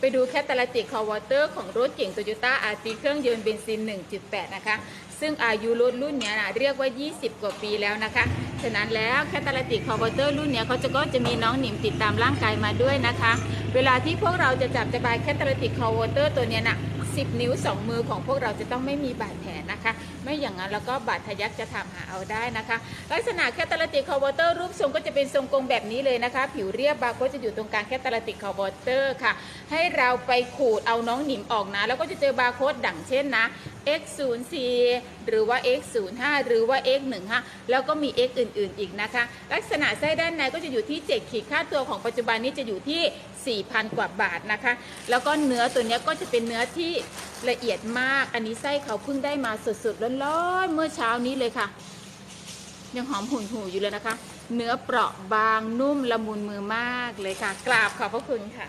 ไปดูแคตตาลิติกคอวอเตอร์ของรถเก่งโตโยต้าอาร์ติเครื่องยนต์เบนซิน 1.8 นะคะ ซึ่งอายุรถรุ่นนี้นะเรียกว่า 20 กว่าปีแล้วนะคะ ฉะนั้นแล้วแคตตาลิติกคอวอเตอร์รุ่นนี้เขาจะก็จะมีน้องหนิมติดตามร่างกายมาด้วยนะคะ เวลาที่พวกเราจะจับจะบายแคตตาลิติกคอวอเตอร์ตัวนี้น่ะ 10 นิ้ว 2 มือของพวกเราจะต้องไม่มีบาดแผลนะคะ ไม่อย่างนั้นแล้วก็บาดทะยักจะทำหาเอาได้นะคะ ลักษณะแคตตาลติกคอวอเตอร์รูปทรงก็จะเป็นทรงกลมแบบนี้เลยนะคะ ผิวเรียบบาร์โค้ดจะอยู่ตรงกลางแคตตาลติกคอวอเตอร์ค่ะ ให้เราไปขูดเอาน้องหนิมออกนะ แล้วก็จะเจอบาร์โค้ดดังเช่นนะ x 0 4 หรือว่า x 0 5 หรือว่า x 1 5 แล้วก็มี x อื่น ๆ อีกนะคะ ลักษณะไส้ด้านในก็จะอยู่ที่ 7 ขีดค่าตัวของปัจจุบันนี้จะอยู่ที่ 4,000 กว่าบาทนะคะ แล้วก็เนื้อตัวนี้ก็จะเป็นเนื้อที่ละเอียดมาก อันนี้ไส้เขาเพิ่งได้มาสดๆร้อนๆเมื่อเช้านี้เลยค่ะ ยังหอมหุ่นหูอยู่เลยนะคะ เนื้อเปราะบางนุ่มละมุนมือมากเลยค่ะ กราบขอบพระคุณค่ะ